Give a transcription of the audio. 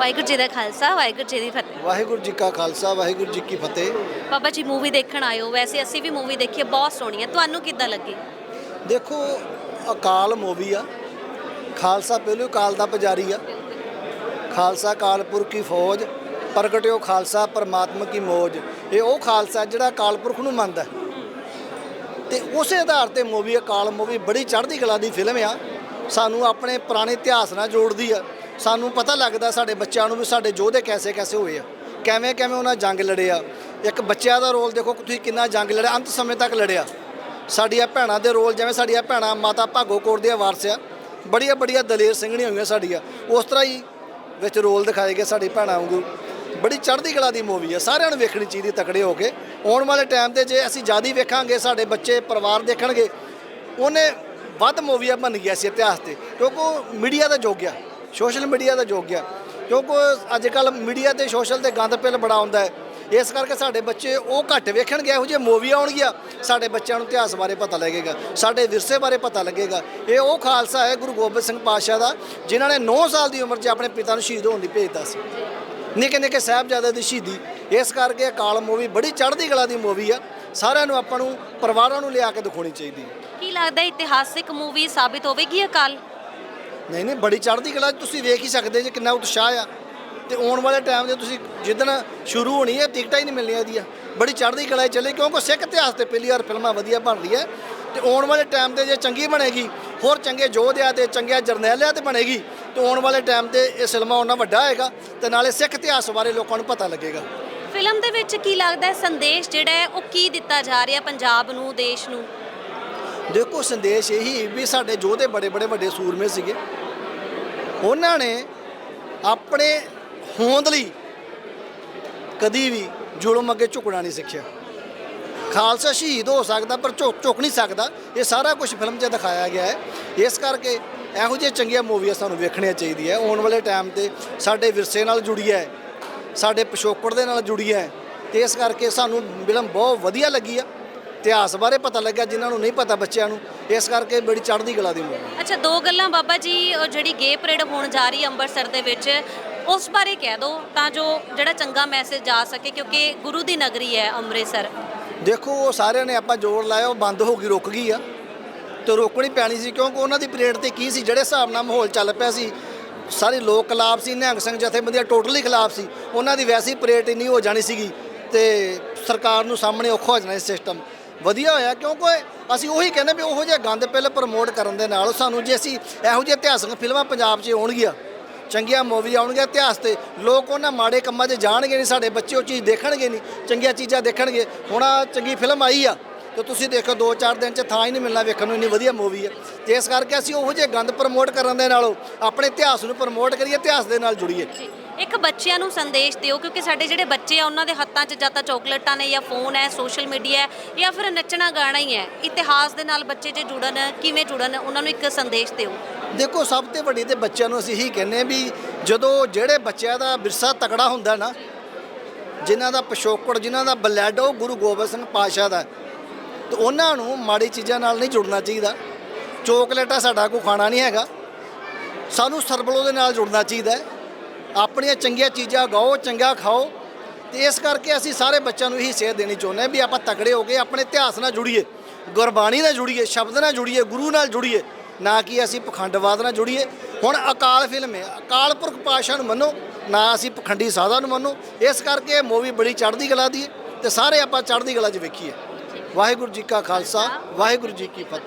ਵਾਹਿਗੁਰੂ ਜੀ ਦਾ ਖਾਲਸਾ ਵਾਹਿਗੁਰੂ ਜੀ ਦੀ ਫਤਿਹ। ਵਾਹਿਗੁਰੂ ਜੀ ਕਾ ਖਾਲਸਾ ਵਾਹਿਗੁਰੂ ਜੀ ਕੀ ਫਤਿਹ। ਬਾਬਾ ਜੀ ਮੂਵੀ ਦੇਖਣ ਹੋ ਵੈਸੇ ਅਸੀਂ ਵੀ ਮੂਵੀ ਦੇਖੀ ਹੈ ਬਹੁਤ ਸੋਹਣੀ ਹੈ। ਤੁਹਾਨੂੰ ਕਿੱਦਾਂ ਲੱਗੀ? ਦੇਖੋ ਅਕਾਲ ਮੂਵੀ ਆ। ਖਾਲਸਾ ਪਹਿਲੂ ਕਾਲ ਦਾ ਪੁਜਾਰੀ ਆ। ਖਾਲਸਾ ਕਾਲਪੁਰ ਕੀ ਫੌਜ ਪ੍ਰਗਟਿਓ ਖਾਲਸਾ ਪਰਮਾਤਮਾ ਕੀ ਮੋਜ। ਇਹ ਉਹ ਖਾਲਸਾ ਜਿਹੜਾ ਕਾਲਪੁਰਖ ਨੂੰ ਮੰਨਦਾ। ਤੇ ਉਸੇ ਆਧਾਰ ਤੇ ਮੂਵੀ ਅਕਾਲ ਮੂਵੀ ਬੜੀ ਚੜ੍ਹਦੀ ਕਲਾ ਦੀ ਫਿਲਮ ਆ। ਸਾਨੂੰ ਆਪਣੇ ਪੁਰਾਣੇ ਇਤਿਹਾਸ ਨਾਲ ਜੋੜਦੀ ਆ। ਸਾਨੂੰ ਪਤਾ ਲੱਗਦਾ ਸਾਡੇ ਬੱਚਿਆਂ ਨੂੰ ਵੀ ਸਾਡੇ ਯੋਧੇ ਕੈਸੇ ਕੈਸੇ ਹੋਏ ਆ। ਕਿਵੇਂ ਕਿਵੇਂ ਉਹਨਾਂ ਜੰਗ ਲੜਿਆ ਇੱਕ ਬੱਚਿਆਂ ਦਾ ਰੋਲ ਦੇਖੋ ਕਿ ਤੁਸੀਂ ਕਿੰਨਾ ਜੰਗ ਲੜਿਆ, ਅੰਤ ਸਮੇਂ ਤੱਕ ਲੜਿਆ। ਸਾਡੀਆਂ ਭੈਣਾਂ ਦੇ ਰੋਲ ਜਿਵੇਂ ਸਾਡੀਆਂ ਭੈਣਾਂ ਮਾਤਾ ਭਾਗੋ ਕੌਰ ਦੀਆਂ ਵਾਰਸਿਆ ਬੜੀਆਂ ਬੜੀਆਂ ਦਲੇਰ ਸਿੰਘਣੀਆਂ ਹੋਈਆਂ ਸਾਡੀਆਂ। ਉਸ ਤਰ੍ਹਾਂ ਹੀ ਵਿੱਚ ਰੋਲ ਦਿਖਾਏ ਗਏ ਸਾਡੀ ਭੈਣਾਂ ਵਾਂਗੂ। ਬੜੀ ਚੜ੍ਹਦੀ ਕਲਾ ਦੀ ਮੂਵੀ ਆ, ਸਾਰਿਆਂ ਨੂੰ ਵੇਖਣੀ ਚਾਹੀਦੀ ਤਕੜੇ ਹੋ ਕੇ। ਆਉਣ ਵਾਲੇ ਟਾਈਮ ਤੇ ਜੇ ਅਸੀਂ ਜ਼ਿਆਦਾ ਵੇਖਾਂਗੇ, ਸਾਡੇ ਬੱਚੇ, ਪਰਿਵਾਰ ਦੇਖਣਗੇ, ਉਹਨੇ ਵੱਧ ਮੂਵੀਆਂ ਬਣ ਗਈਆਂ ਸੀ ਇਤਿਹਾਸ ਤੇ, ਕਿਉਂਕਿ ਉਹ ਮੀਡੀਆ ਦਾ ਯੁੱਗ ਆ। ਸੋਸ਼ਲ ਮੀਡੀਆ ਦਾ ਯੁੱਗ ਆ। ਕਿਉਂਕਿ ਅੱਜ ਕੱਲ ਮੀਡੀਆ ਤੇ ਸੋਸ਼ਲ ਤੇ ਗੰਦ ਪਿਲ ਬੜਾ ਆਉਂਦਾ ਹੈ। ਇਸ ਕਰਕੇ ਸਾਡੇ ਬੱਚੇ ਉਹ ਘੱਟ ਵੇਖਣਗੇ, ਇਹੋ ਜਿਹੇ ਮੂਵੀਆਂ ਆਉਣਗੀਆਂ। ਸਾਡੇ ਬੱਚਿਆਂ ਨੂੰ ਇਤਿਹਾਸ ਬਾਰੇ ਪਤਾ ਲੱਗੇਗਾ, ਸਾਡੇ ਵਿਰਸੇ ਬਾਰੇ ਪਤਾ ਲੱਗੇਗਾ। ਇਹ ਉਹ ਖਾਲਸਾ ਹੈ ਗੁਰੂ ਗੋਬਿੰਦ ਸਿੰਘ ਪਾਤਸ਼ਾਹ ਦਾ, ਜਿਨ੍ਹਾਂ ਨੇ 9 ਸਾਲ ਦੀ ਉਮਰ 'ਚ ਆਪਣੇ ਪਿਤਾ ਨੂੰ ਸ਼ਹੀਦ ਹੋਣ ਦੀ ਭੇਜਤਾ ਸੀ। ਨਿੱਕੇ ਨਿੱਕੇ ਸਾਹਿਬਜ਼ਾਦੇ ਦੀ ਸ਼ਹੀਦੀ। ਇਸ ਕਰਕੇ ਅਕਾਲ ਮੂਵੀ ਬੜੀ ਚੜ੍ਹਦੀ ਕਲਾ ਦੀ ਮੂਵੀ ਆ। ਸਾਰਿਆਂ ਨੂੰ ਆਪਾਂ ਨੂੰ, ਪਰਿਵਾਰਾਂ ਨੂੰ ਲਿਆ ਕੇ ਦਿਖਾਉਣੀ ਚਾਹੀਦੀ। ਹੈ ਕੀ ਲੱਗਦਾ ਇਤਿਹਾਸਿਕ ਮੂਵੀ ਸਾਬਿਤ ਹੋਵੇਗੀ ਅਕਾਲ ਨਹੀਂ ਨਹੀਂ, ਬੜੀ ਚੜ੍ਹਦੀ ਕਲਾ ਤੁਸੀਂ ਵੇਖ ਹੀ ਸਕਦੇ ਜੇ ਕਿੰਨਾ ਉਤਸ਼ਾਹ ਆ। ਤੇ ਆਉਣ ਵਾਲੇ ਟਾਈਮ ਦੇ ਤੁਸੀਂ ਜਿੱਦਣ ਸ਼ੁਰੂ ਹੋਣੀ ਹੈ, ਟਿਕਟਾਂ ਹੀ ਨਹੀਂ ਮਿਲਣੀਆਂ ਇਹਦੀਆਂ। ਬੜੀ ਚੜ੍ਹਦੀ ਕਲਾ 'ਚ ਚੱਲੇ, ਕਿਉਂਕਿ ਸਿੱਖ ਇਤਿਹਾਸ ਤੇ ਪਹਿਲੀ ਵਾਰ ਫਿਲਮਾਂ ਵਧੀਆ ਬਣ ਰਹੀ ਹੈ ਤੇ ਆਉਣ ਵਾਲੇ ਟਾਈਮ ਤੇ ਜੇ ਚੰਗੀ ਬਣੇਗੀ, ਹੋਰ ਚੰਗੇ ਯੋਧਿਆਂ ਤੇ ਚੰਗਿਆ ਜਰਨੈਲਿਆਂ ਤੇ ਬਣੇਗੀ, ਤੇ ਆਉਣ ਵਾਲੇ ਟਾਈਮ ਤੇ ਇਹ ਸਿਨੇਮਾ ਉਹਨਾਂ ਵੱਡਾ ਹੋਏਗਾ, ਤੇ ਨਾਲੇ ਸਿੱਖ ਇਤਿਹਾਸ ਬਾਰੇ ਲੋਕਾਂ ਨੂੰ ਪਤਾ ਲੱਗੇਗਾ। ਫਿਲਮ ਦੇ ਵਿੱਚ ਕੀ ਲੱਗਦਾ ਹੈ? ਸੰਦੇਸ਼ ਜਿਹੜਾ ਹੈ, ਉਹ ਕੀ ਦਿੱਤਾ ਜਾ ਰਿਹਾ ਪੰਜਾਬ ਨੂੰ, ਦੇਸ਼ ਨੂੰ? ਦੇਖੋ ਸੰਦੇਸ਼ ਇਹੀ ਵੀ ਸਾਡੇ ਯੋਧੇ ਬੜੇ ਬੜੇ ਵੱਡੇ ਸੂਰਮੇ ਸੀਗੇ, ਉਹਨਾਂ ਨੇ ਆਪਣੇ ਹੋਂਦ ਲਈ ਕਦੀ ਵੀ ਜ਼ੁਲਮ ਅੱਗੇ ਝੁਕਣਾ ਨਹੀਂ ਸਿੱਖਿਆ। ਖਾਲਸਾ ਸ਼ਹੀਦ ਹੋ ਸਕਦਾ ਪਰ ਝੁਕ ਝੁਕ ਨਹੀਂ ਸਕਦਾ, ਇਹ ਸਾਰਾ ਕੁਝ ਫਿਲਮ 'ਚ ਦਿਖਾਇਆ ਗਿਆ ਹੈ। ਇਸ ਕਰਕੇ ਇਹੋ ਜਿਹੇ ਚੰਗੀਆਂ ਮੂਵੀਆਂ ਸਾਨੂੰ ਵੇਖਣੀਆਂ ਚਾਹੀਦੀਆਂ ਆਉਣ ਵਾਲੇ ਟਾਈਮ ਤੇ ਸਾਡੇ ਵਿਰਸੇ ਨਾਲ ਜੁੜੀ ਹੈ ਸਾਡੇ ਪਿਛੋਕੜ ਦੇ ਨਾਲ ਜੁੜੀ ਹੈ ਤੇ ਇਸ ਕਰਕੇ ਸਾਨੂੰ ਫਿਲਮ ਬਹੁਤ ਵਧੀਆ ਲੱਗੀ ਆ। ਇਤਿਹਾਸ ਬਾਰੇ ਪਤਾ ਲੱਗਿਆ ਜਿਨ੍ਹਾਂ ਨੂੰ ਨਹੀਂ ਪਤਾ ਬੱਚਿਆਂ ਨੂੰ ਇਸ ਕਰਕੇ ਬੜੀ ਚੜ੍ਹਦੀ ਕਲਾ ਦੀ ਮੂਵੀ। ਅੱਛਾ ਦੋ ਗੱਲਾਂ ਬਾਬਾ ਜੀ ਉਹ ਜਿਹੜੀ ਗੇ ਪਰੇਡ ਹੋਣ ਜਾ ਰਹੀ ਹੈ ਅੰਮ੍ਰਿਤਸਰ ਦੇ ਵਿੱਚ ਉਸ ਬਾਰੇ ਕਹਿ ਦਿਓ ਤਾਂ ਜੋ ਜਿਹੜਾ ਚੰਗਾ ਮੈਸੇਜ ਜਾ ਸਕੇ ਕਿਉਂਕਿ ਗੁਰੂ ਦੀ ਨਗਰੀ ਹੈ ਅੰਮ੍ਰਿਤਸਰ। ਦੇਖੋ ਉਹ ਸਾਰਿਆਂ ਨੇ ਆਪਾਂ ਜੋਰ ਲਾਇਆ ਉਹ ਬੰਦ ਹੋ ਗਈ ਰੁਕ ਗਈ ਆ। ਤੇ ਰੋਕਣੀ ਪੈਣੀ ਸੀ ਕਿਉਂਕਿ ਉਹਨਾਂ ਦੀ ਪਰੇਡ ਤੇ ਕੀ ਸੀ ਜਿਹੜੇ ਹਿਸਾਬ ਨਾਲ ਮਾਹੌਲ ਚੱਲ ਪਿਆ ਸੀ ਸਾਰੇ ਲੋਕ ਖਿਲਾਫ ਸੀ ਨਿਹੰਗ ਸਿੰਘ ਜਥੇਬੰਦੀਆਂ ਟੋਟਲੀ ਖਿਲਾਫ ਸੀ ਉਹਨਾਂ ਦੀ ਵੈਸੀ ਪਰੇਡ ਇੰਨੀ ਹੋ ਜਾਣੀ ਸੀਗੀ ਤੇ ਸਰਕਾਰ ਨੂੰ ਸਾਹਮਣੇ ਔਖਾ ਹੋ ਜਾਣਾ ਸੀ ਸਿਸਟਮ ਵਧੀਆ ਹੋਇਆ, ਕਿਉਂਕਿ ਅਸੀਂ ਉਹੀ ਕਹਿੰਦੇ ਵੀ ਉਹੋ ਜਿਹਾ ਗੰਦ ਪਹਿਲਾਂ ਪ੍ਰਮੋਟ ਕਰਨ ਦੇ ਨਾਲ ਸਾਨੂੰ ਜੇ ਅਸੀਂ ਇਹੋ ਜਿਹੇ ਇਤਿਹਾਸਕ ਫਿਲਮਾਂ ਪੰਜਾਬ 'ਚ ਆਉਣਗੀਆਂ, ਚੰਗੀਆਂ ਮੂਵੀ ਆਉਣਗੀਆਂ ਇਤਿਹਾਸ ਤੇ, ਲੋਕ ਉਹਨਾਂ ਮਾੜੇ ਕੰਮਾਂ 'ਚ ਜਾਣਗੇ ਨਹੀਂ, ਸਾਡੇ ਬੱਚੇ ਉਹ ਚੀਜ਼ ਦੇਖਣਗੇ ਨਹੀਂ, ਚੰਗੀਆਂ ਚੀਜ਼ਾਂ ਦੇਖਣਗੇ। ਹੁਣ ਆਹ ਚੰਗੀ ਫਿਲਮ ਆਈ ਆ, ਤੇ ਤੁਸੀਂ ਦੇਖੋ 2-4 ਦਿਨ 'ਚ ਥਾਂ ਹੀ ਨਹੀਂ ਮਿਲਣਾ ਵੇਖਣ ਨੂੰ, ਇੰਨੀ ਵਧੀਆ ਮੂਵੀ ਹੈ ਤੇ ਇਸ ਕਰਕੇ ਅਸੀਂ ਉਹੋ ਜਿਹੇ ਗੰਦ ਪ੍ਰਮੋਟ ਕਰਨ ਦੇ ਨਾਲੋਂ ਆਪਣੇ ਇਤਿਹਾਸ ਨੂੰ ਪ੍ਰਮੋਟ ਕਰੀਏ, ਇਤਿਹਾਸ ਦੇ ਨਾਲ ਜੁੜੀਏ। ਇੱਕ ਬੱਚਿਆਂ ਨੂੰ ਸੰਦੇਸ਼ ਦਿਓ, ਕਿਉਂਕਿ ਸਾਡੇ ਜਿਹੜੇ ਬੱਚੇ ਆ, ਉਹਨਾਂ ਦੇ ਹੱਥਾਂ 'ਚ ਜਾਂ ਤਾਂ ਚਾਕਲੇਟਾਂ ਨੇ ਜਾਂ ਫੋਨ ਹੈ, ਸੋਸ਼ਲ ਮੀਡੀਆ ਹੈ, ਜਾਂ ਫਿਰ ਨੱਚਣਾ ਗਾਣਾ ਹੀ ਹੈ, ਇਤਿਹਾਸ ਦੇ ਨਾਲ ਬੱਚੇ ਜੇ ਜੁੜਨ, ਕਿਵੇਂ ਜੁੜਨ, ਉਹਨਾਂ ਨੂੰ ਇੱਕ ਸੰਦੇਸ਼ ਦਿਓ। ਦੇਖੋ, ਸਭ ਤੋਂ ਵੱਡੀ ਤੇ ਬੱਚਿਆਂ ਨੂੰ ਅਸੀਂ ਇਹੀ ਕਹਿੰਨੇ ਵੀ ਜਦੋਂ ਜਿਹੜੇ ਬੱਚਿਆਂ ਦਾ ਵਿਰਸਾ ਤਕੜਾ ਹੁੰਦਾ ਨਾ, ਜਿਨ੍ਹਾਂ ਦਾ ਪਿਛੋਕੜ, ਜਿਨ੍ਹਾਂ ਦਾ ਬਲੈਡੋ ਗੁਰੂ ਗੋਬਿੰਦ ਸਿੰਘ ਪਾਤਸ਼ਾਹ ਦਾ, ਤੇ ਉਹਨਾਂ ਨੂੰ ਮਾੜੀ ਚੀਜ਼ਾਂ ਨਾਲ ਨਹੀਂ ਜੁੜਨਾ ਚਾਹੀਦਾ। ਚੋਕਲੇਟਾ ਸਾਡਾ ਕੋਈ ਖਾਣਾ ਨਹੀਂ ਹੈਗਾ। ਸਾਨੂੰ ਸਰਬਲੋ ਦੇ ਨਾਲ ਜੁੜਨਾ ਚਾਹੀਦਾ ਹੈ। ਆਪਣੀਆਂ ਚੰਗੀਆਂ ਚੀਜ਼ਾਂ ਗਾਓ ਚੰਗਾ ਖਾਓ। ਤੇ ਇਸ ਕਰਕੇ ਅਸੀਂ ਸਾਰੇ ਬੱਚਿਆਂ ਨੂੰ ਇਹੀ ਸੇਧ ਦੇਣੀ ਚਾਹੁੰਦੇ ਹਾਂ ਵੀ ਆਪਾਂ ਤਕੜੇ ਹੋ ਕੇ ਆਪਣੇ ਇਤਿਹਾਸ ਨਾਲ ਜੁੜੀਏ, ਗੁਰਬਾਣੀ ਨਾਲ ਜੁੜੀਏ, ਸ਼ਬਦ ਨਾਲ ਜੁੜੀਏ, ਗੁਰੂ ਨਾਲ ਜੁੜੀਏ, ਨਾ ਕਿ ਅਸੀਂ ਪਖੰਡਵਾਦ ਨਾਲ ਜੁੜੀਏ। ਹੁਣ ਅਕਾਲ ਫਿਲਮ ਹੈ, ਅਕਾਲ ਪੁਰਖ ਪਾਸ਼ਾ ਨੂੰ ਮੰਨੋ, ਨਾ ਅਸੀਂ ਪਖੰਡੀ ਸਾਧਾ ਨੂੰ ਮੰਨੋ। ਇਸ ਕਰਕੇ ਇਹ ਮੂਵੀ ਬੜੀ ਚੜ੍ਹਦੀ ਕਲਾ ਦੀ ਹੈ ਤੇ ਸਾਰੇ ਆਪਾਂ ਚੜ੍ਹਦੀ ਕਲਾ 'ਚ ਵੇਖੀਏ। ਵਾਹਿਗੁਰੂ ਜੀ ਕਾ ਖਾਲਸਾ, ਵਾਹਿਗੁਰੂ ਜੀ ਕੀ ਫਤਿਹ।